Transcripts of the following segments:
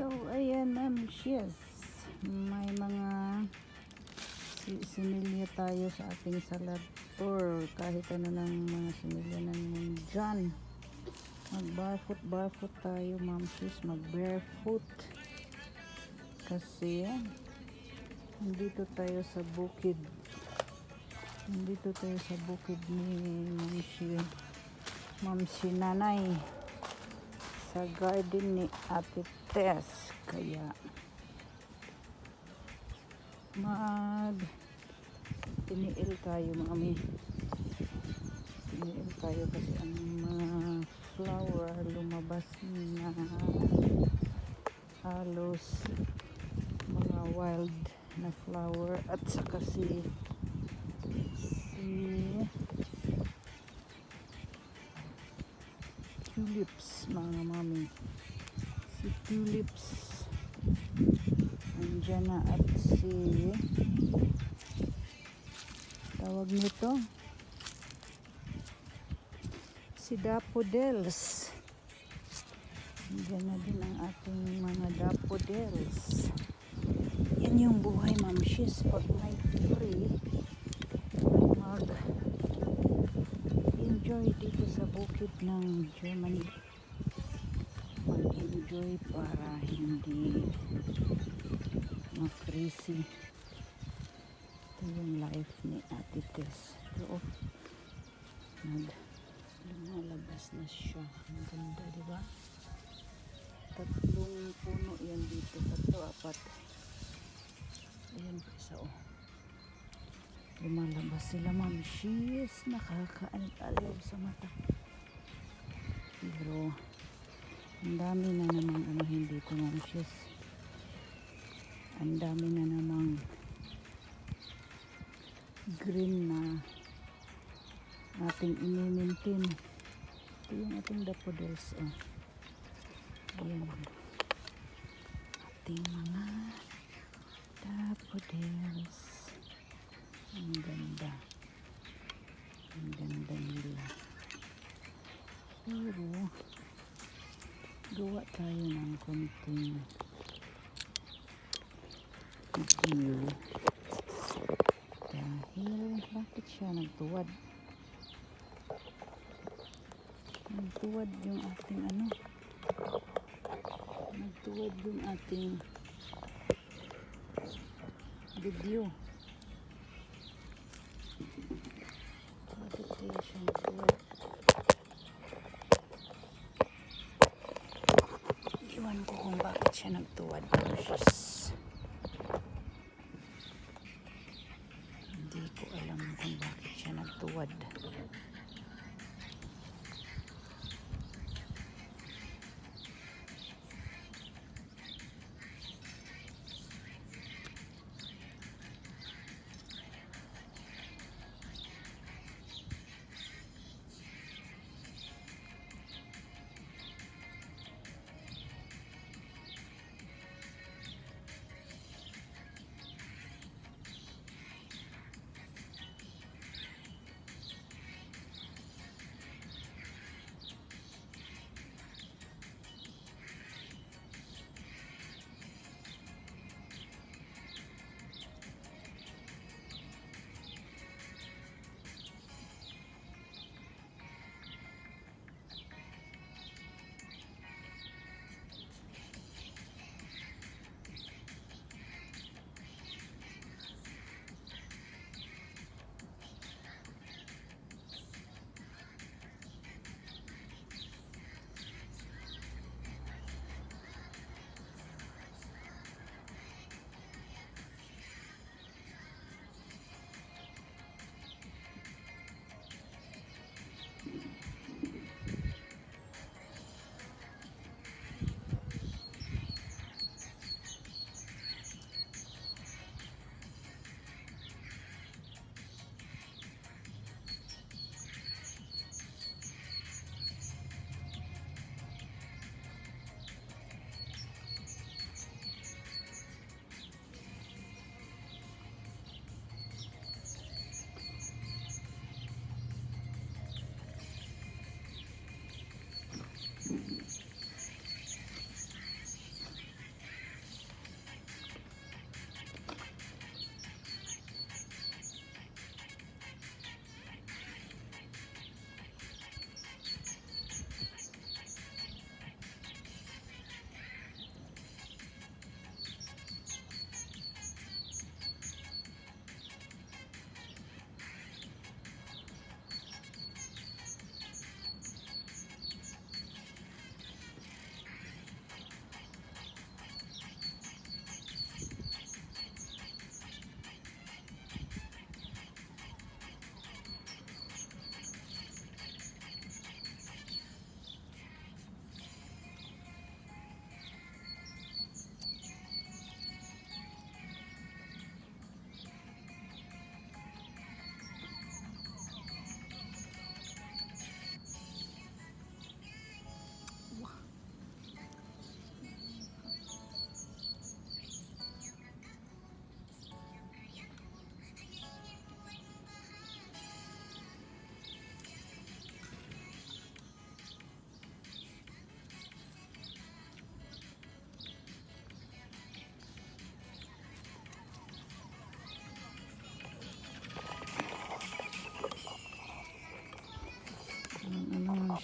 So, ayan yes. May mga si- similya tayo sa ating salad or kahit ano ng mga similya ng dyan. Mag barefoot, tayo ma'am sis, mag barefoot. Kasi, nandito tayo sa bukid. Nandito tayo sa bukid ni ma'am si, ma'am si nanay sa garden ni Ate Tess. Kaya, mag tiniil tayo mami. Tiniil tayo kasi ang mga flower lumabas na halos mga wild na flower at saka si si tulips mga mami si tulips andyan na at si tawag nito? Si daffodils andyan na din ang ating mga daffodils yan yung buhay ma'am. She's pag may free mag enjoy dito sa bukid ng Germany mag-enjoy para hindi ma-crazy. Ito yung life ni Ate Tess. Ito oh nag lumalabas na siya. Ang ganda di ba? Tatlong puno yan dito. Tatlo apat. Ayan isa oh. Lumalabas sila ma'am. She's nakakaaliw sa mata. Pero ang dami na namang ano hindi ko ma'am she's ang dami na namang green na ating inimintin ito yung ating daffodils oh. ayan ating mga daffodils ang ganda. Ang ganda nila. Pero, gawa tayo ng konting view. Dahil, bakit siya nagtuwad? Nagtuwad yung ating ano? Nagtuwad yung ating video. Bakit kaya siya nagtuwad? Iwan ko kung siya nagtuwad. Precious. Hindi ko alam kung bakit siya nagtuwad.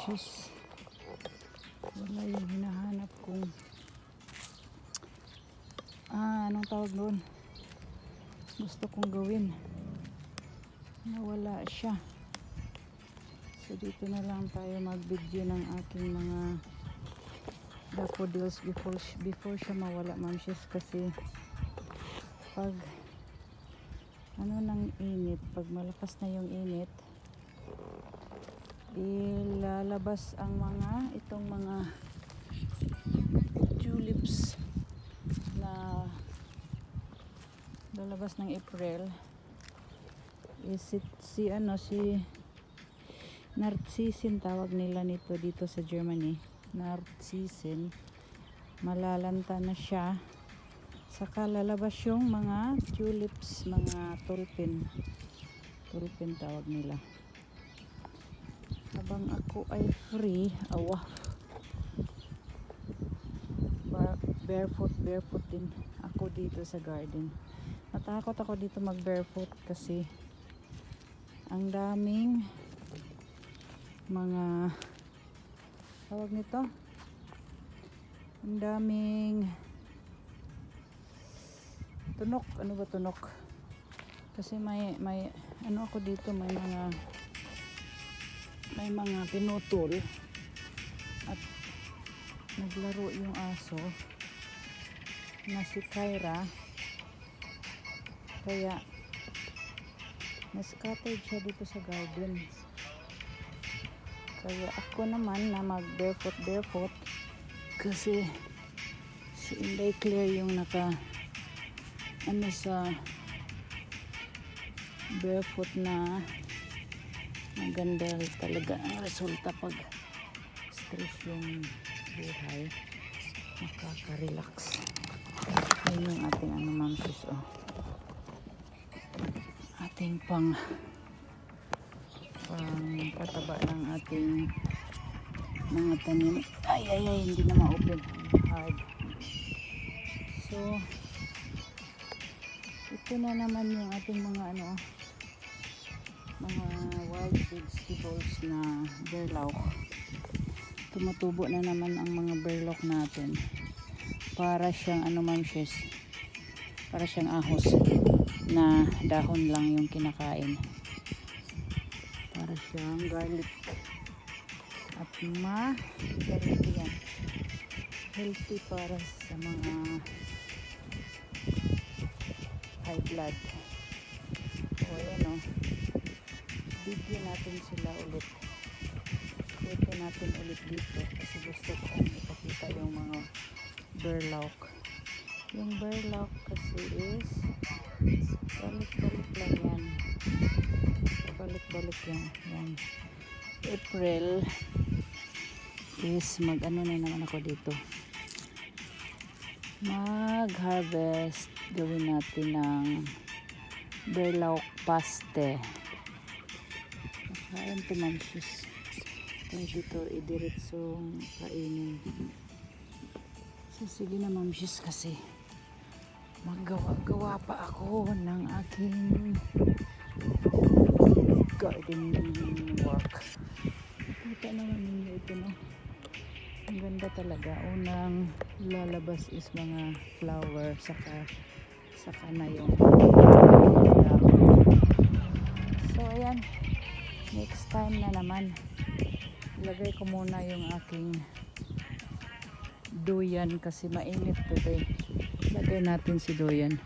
Mamshis. Wala yung hinahanap kong ah, anong tawag doon? Gusto kong gawin. Nawala siya. So dito na lang tayo mag-video ng aking mga daffodils before before siya mawala mamshis kasi pag ano ng init, pag malakas na yung init, ilalabas ang mga itong mga tulips na lalabas ng April. Is it, si ano si Narcissin tawag nila nito dito sa Germany. Narcissin malalanta na siya. Saka lalabas yung mga tulips mga tulpin. Tulpin tawag nila habang ako ay free awa. Ba- barefoot barefoot din ako dito sa garden. Natakot ako dito mag barefoot kasi ang daming mga tawag nito? Ang daming tunok. Ano ba tunok? Kasi may may ano ako dito may mga may mga pinutol. At naglaro yung aso na si Kyra. Kaya na-scattered siya dito sa garden. Kaya ako naman na mag barefoot barefoot. Kasi si Inday Claire yung naka ano sa barefoot na maganda talaga. Ang resulta pag stress yung buhay. Makaka-relax ayun yung ating ano ma'am sis oh. Ating pang pang pataba ng ating mga tanim. Ay ay ay hindi na ma-open. Hard. So ito na naman yung ating mga ano mga wild vegetables na berlauk tumutubo na naman ang mga berlauk natin. Para siyang ano ma'am sis para siyang ahos na dahon lang yung kinakain. Para siyang garlic at ma healthy yan healthy para sa mga high blood. O yan o bigyan natin sila ulit. Pwede natin ulit dito kasi gusto ko ipakita yung mga burlauk yung burlauk kasi is balik-balik lang yan. Balik-balik yan. Yan. April is mag ano na naman ako dito. Mag harvest gawin natin ng burlauk paste Ayan to mamsis. Pwede to idiretsong kainin. So sige na mamsis kasi maggawa-gawa pa ako ng aking gardening work. Kita naman ninyo ito no. Ang ganda talaga. Unang lalabas is mga flower saka saka na yung So ayan next time na naman ilagay ko muna yung aking duyan kasi mainit today. Lagay natin si duyan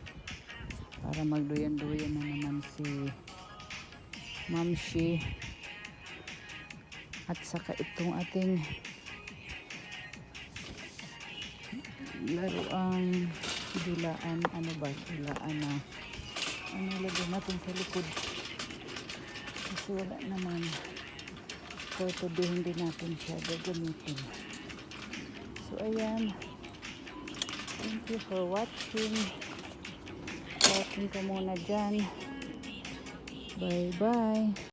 para magduyan-duyan na naman si mamshi at saka itong ating laruang dilaan ano ba? Dilaan na ano lagay natin sa likod wala naman. For today hindi natin siya. Gagamitin. So ayan. Thank you for watching. Watching ka muna dyan. Bye bye